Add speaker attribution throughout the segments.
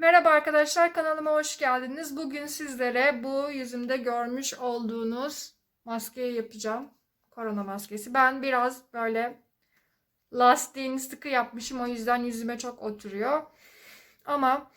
Speaker 1: Merhaba arkadaşlar kanalıma hoş geldiniz. Bugün sizlere bu yüzümde görmüş olduğunuz maskeyi yapacağım. Korona maskesi. Ben biraz böyle lastiğini sıkı yapmışım. O yüzden yüzüme çok oturuyor. Ama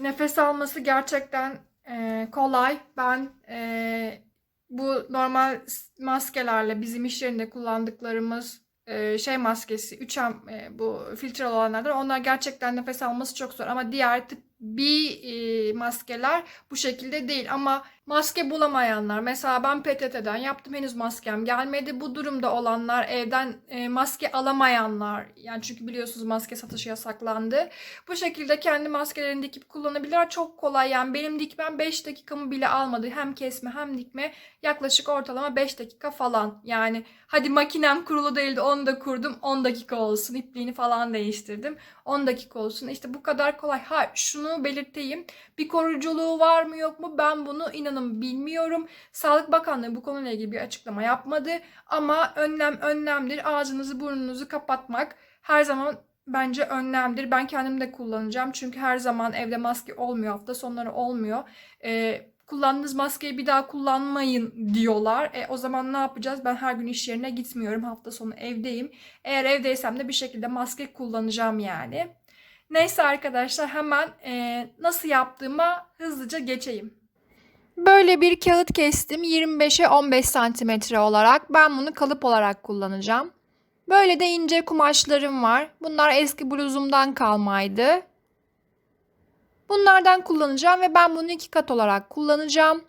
Speaker 1: nefes alması gerçekten e, kolay. Ben e, bu normal maskelerle bizim iş yerinde kullandıklarımız e, şey maskesi 3M e, bu filtre olanlardan onlar gerçekten nefes alması çok zor ama diğer tip bir maskeler bu şekilde değil ama maske bulamayanlar. Mesela ben PTT'den yaptım henüz maskem gelmedi. Bu durumda olanlar evden e, maske alamayanlar. Yani çünkü biliyorsunuz maske satışı yasaklandı. Bu şekilde kendi maskelerini dikip kullanabilirler. Çok kolay. Yani benim dikmem 5 dakikamı bile almadı. Hem kesme hem dikme. Yaklaşık ortalama 5 dakika falan. Yani hadi makinem kurulu değildi onu da kurdum. 10 dakika olsun ipliğini falan değiştirdim. 10 dakika olsun. İşte bu kadar kolay. Ha şunu belirteyim. Bir koruyuculuğu var mı yok mu? Ben bunu inanın bilmiyorum Sağlık Bakanlığı bu konuyla ilgili bir açıklama yapmadı ama önlem önlemdir ağzınızı burnunuzu kapatmak her zaman bence önlemdir. Ben kendim de kullanacağım. Çünkü her zaman evde maske olmuyor. Hafta sonları olmuyor. Ee, kullandığınız maskeyi bir daha kullanmayın diyorlar. E, o zaman ne yapacağız? Ben her gün iş yerine gitmiyorum. Hafta sonu evdeyim. Eğer evdeysem de bir şekilde maske kullanacağım yani. Neyse arkadaşlar hemen e, nasıl yaptığıma hızlıca geçeyim. Böyle bir kağıt kestim 25'e 15 santimetre olarak. Ben bunu kalıp olarak kullanacağım. Böyle de ince kumaşlarım var. Bunlar eski bluzumdan kalmaydı. Bunlardan kullanacağım ve ben bunu iki kat olarak kullanacağım.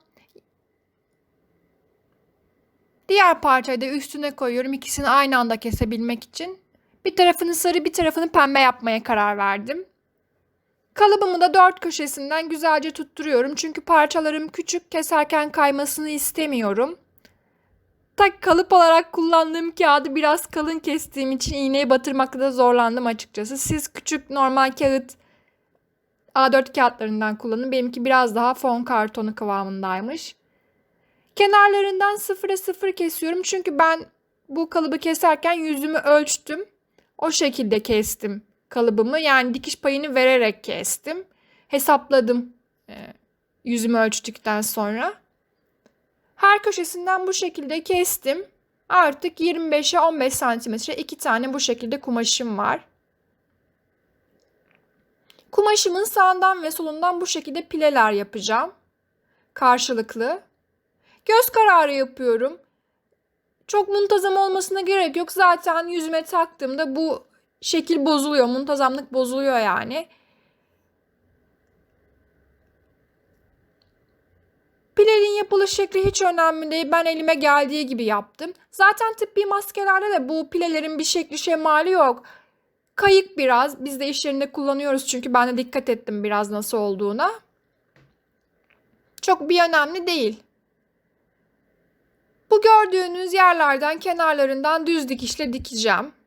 Speaker 1: Diğer parçayı da üstüne koyuyorum ikisini aynı anda kesebilmek için. Bir tarafını sarı bir tarafını pembe yapmaya karar verdim. Kalıbımı da dört köşesinden güzelce tutturuyorum. Çünkü parçalarım küçük keserken kaymasını istemiyorum. Tak kalıp olarak kullandığım kağıdı biraz kalın kestiğim için iğneyi batırmakta da zorlandım açıkçası. Siz küçük normal kağıt A4 kağıtlarından kullanın. Benimki biraz daha fon kartonu kıvamındaymış. Kenarlarından sıfıra sıfır kesiyorum. Çünkü ben bu kalıbı keserken yüzümü ölçtüm. O şekilde kestim kalıbımı. Yani dikiş payını vererek kestim. Hesapladım e, yüzümü ölçtükten sonra. Her köşesinden bu şekilde kestim. Artık 25'e 15 santimetre iki tane bu şekilde kumaşım var. Kumaşımın sağından ve solundan bu şekilde pileler yapacağım. Karşılıklı. Göz kararı yapıyorum. Çok muntazam olmasına gerek yok. Zaten yüzüme taktığımda bu şekil bozuluyor. Muntazamlık bozuluyor yani. Pilerin yapılış şekli hiç önemli değil. Ben elime geldiği gibi yaptım. Zaten tıbbi maskelerde de bu pilelerin bir şekli şemali yok. Kayık biraz. Biz de iş yerinde kullanıyoruz çünkü ben de dikkat ettim biraz nasıl olduğuna. Çok bir önemli değil. Bu gördüğünüz yerlerden kenarlarından düz dikişle dikeceğim.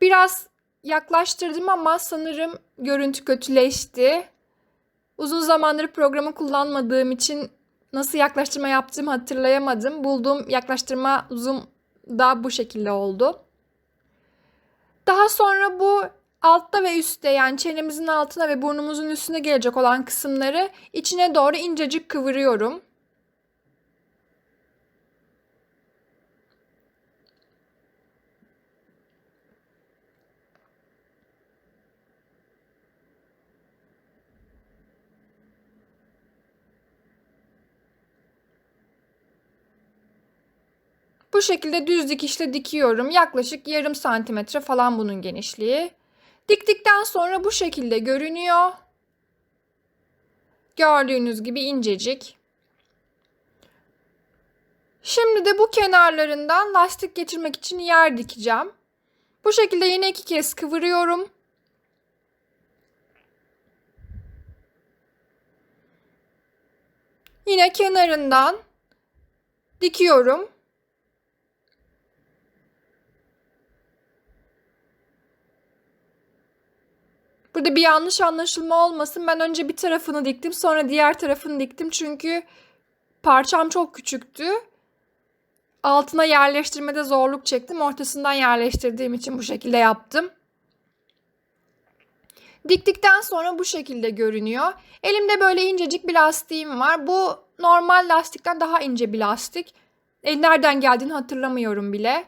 Speaker 1: Biraz yaklaştırdım ama sanırım görüntü kötüleşti. Uzun zamandır programı kullanmadığım için nasıl yaklaştırma yaptığımı hatırlayamadım. Bulduğum yaklaştırma uzun da bu şekilde oldu. Daha sonra bu altta ve üstte yani çenemizin altına ve burnumuzun üstüne gelecek olan kısımları içine doğru incecik kıvırıyorum. Bu şekilde düz dikişle dikiyorum. Yaklaşık yarım santimetre falan bunun genişliği. Diktikten sonra bu şekilde görünüyor. Gördüğünüz gibi incecik. Şimdi de bu kenarlarından lastik geçirmek için yer dikeceğim. Bu şekilde yine iki kez kıvırıyorum. Yine kenarından dikiyorum. Burada bir yanlış anlaşılma olmasın. Ben önce bir tarafını diktim, sonra diğer tarafını diktim. Çünkü parçam çok küçüktü. Altına yerleştirmede zorluk çektim. Ortasından yerleştirdiğim için bu şekilde yaptım. Diktikten sonra bu şekilde görünüyor. Elimde böyle incecik bir lastiğim var. Bu normal lastikten daha ince bir lastik. E, nereden geldiğini hatırlamıyorum bile.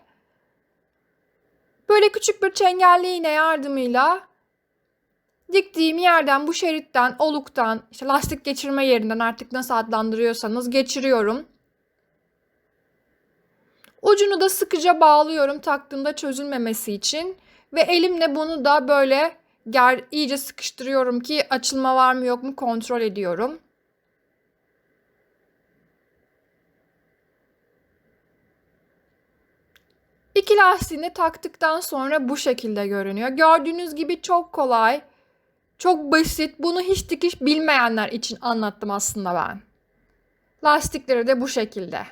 Speaker 1: Böyle küçük bir çengelli iğne yardımıyla diktiğim yerden bu şeritten, oluktan, işte lastik geçirme yerinden artık nasıl adlandırıyorsanız geçiriyorum. Ucunu da sıkıca bağlıyorum taktığımda çözülmemesi için ve elimle bunu da böyle ger iyice sıkıştırıyorum ki açılma var mı yok mu kontrol ediyorum. İki lastiğini taktıktan sonra bu şekilde görünüyor. Gördüğünüz gibi çok kolay, çok basit. Bunu hiç dikiş bilmeyenler için anlattım aslında ben. Lastikleri de bu şekilde.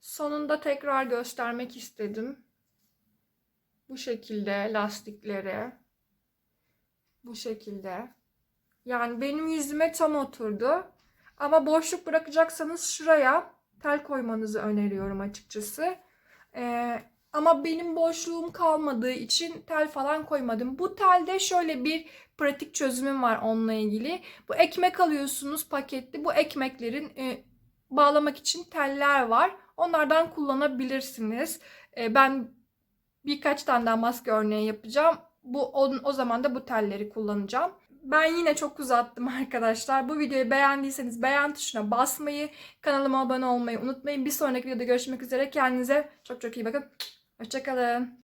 Speaker 1: Sonunda tekrar göstermek istedim. Bu şekilde lastikleri. Bu şekilde. Yani benim yüzüme tam oturdu. Ama boşluk bırakacaksanız şuraya tel koymanızı öneriyorum açıkçası. Ee, ama benim boşluğum kalmadığı için tel falan koymadım. Bu telde şöyle bir pratik çözümüm var onunla ilgili. Bu ekmek alıyorsunuz paketli. Bu ekmeklerin e, bağlamak için teller var. Onlardan kullanabilirsiniz. E, ben birkaç tane daha maske örneği yapacağım. Bu o, o zaman da bu telleri kullanacağım. Ben yine çok uzattım arkadaşlar. Bu videoyu beğendiyseniz beğen tuşuna basmayı, kanalıma abone olmayı unutmayın. Bir sonraki videoda görüşmek üzere. Kendinize çok çok iyi bakın. Hoşçakalın.